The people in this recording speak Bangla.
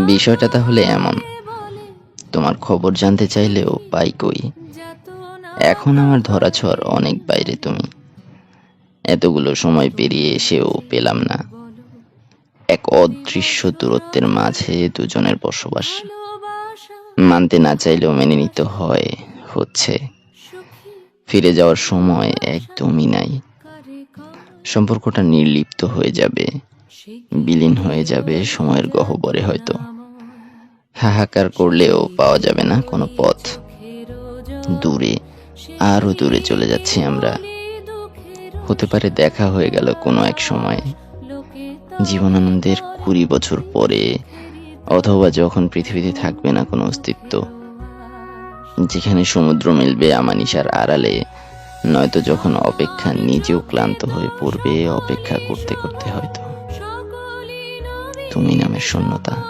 বিষয়টা তাহলে এমন। তোমার খবর জানতে চাইলেও পাই কই? এখন আমার ধরাছোঁয়ার অনেক বাইরে তুমি। এতগুলো সময় পেরিয়ে এসেও পেলাম না। এক অদৃশ্য দূরত্বের মাঝে দুজনের বসবাস। মানতে না চাইলেও মেনে নিতে হয়, হচ্ছে। ফিরে যাওয়ার সময় একদমই নাই। সম্পর্কটা নির্লিপ্ত হয়ে যাবে। বিলীন হয়ে যাবে সময়ের গহ্বরে হয়তো। হাহাকার করলেও পাওয়া যাবে না কোনো পথ। দূরে, আরও দূরে চলে যাচ্ছি আমরা। হতে পারে দেখা হয়ে গেল কোনো এক সময়। জীবনানন্দের কুড়ি বছর পরে, অথবা যখন পৃথিবীতে থাকবে না কোনো অস্তিত্ব, যেখানে সমুদ্র মিলবে আমানিশার আড়ালে, নয়তো যখন অপেক্ষা নিজেও ক্লান্ত হয়ে পড়বে, অপেক্ষা করতে করতে হয়তো। তুমি নামের শূন্যতা।